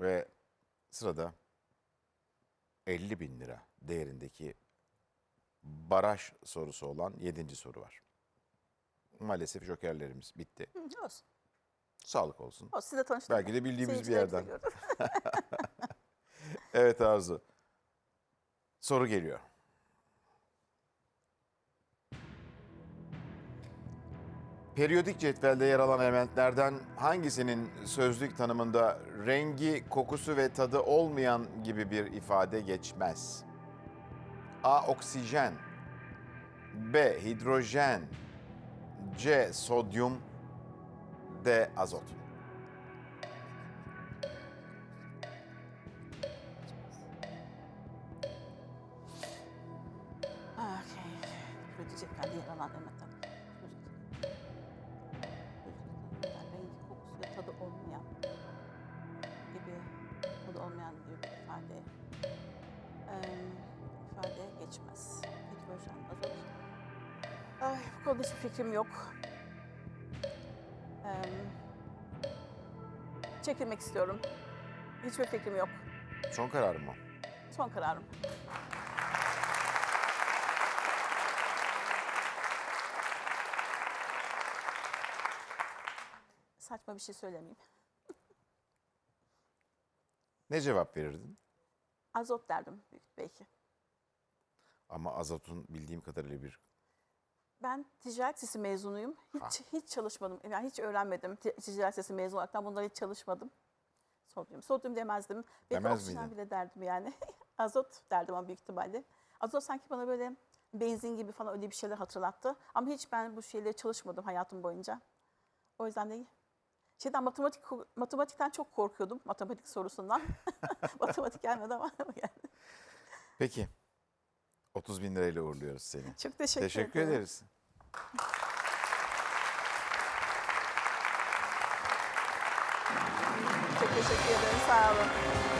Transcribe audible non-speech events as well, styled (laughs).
Ve sırada 50 bin lira değerindeki baraj sorusu olan 7. soru var. Maalesef jokerlerimiz bitti. Hı, olsun. Sağlık olsun. olsun. Sizinle tanıştım. Belki de bildiğimiz bir yerden. (laughs) Evet Arzu. Soru geliyor. Periyodik cetvelde yer alan elementlerden hangisinin sözlük tanımında rengi, kokusu ve tadı olmayan gibi bir ifade geçmez? A. Oksijen B. Hidrojen C. Sodyum D. Azot Okey. Üretecek kendi yer alan elementler. İfade eee, ifade geçmez. Hidrojen, azot. Ay, bu konuda hiçbir fikrim yok. Eee, çekilmek istiyorum. Hiçbir fikrim yok. Son kararım mı? Son kararım. Saçma bir şey söylemeyeyim. Ne cevap verirdin? Azot derdim belki. Ama azotun bildiğim kadarıyla bir Ben ticaret sesi mezunuyum. Hiç hiç çalışmadım. Yani hiç öğrenmedim. Ti- Ticaret sesi mezun olarak bunlara hiç çalışmadım. Sodyum. Sodyum demezdim. Belki Demez oksijen bile derdim yani. (laughs) Azot derdim ama büyük ihtimalle. Azot sanki bana böyle benzin gibi falan öyle bir şeyler hatırlattı. Ama hiç ben bu şeyleri çalışmadım hayatım boyunca. O yüzden de şeyden matematik matematikten çok korkuyordum. Matematik sorusundan. (laughs) matematik gelmedi ama (laughs) geldi. Peki. 30 bin lirayla uğurluyoruz seni. (laughs) Çok teşekkür, Teşekkür ederim. ederiz. Çok teşekkür ederim. Sağ olun.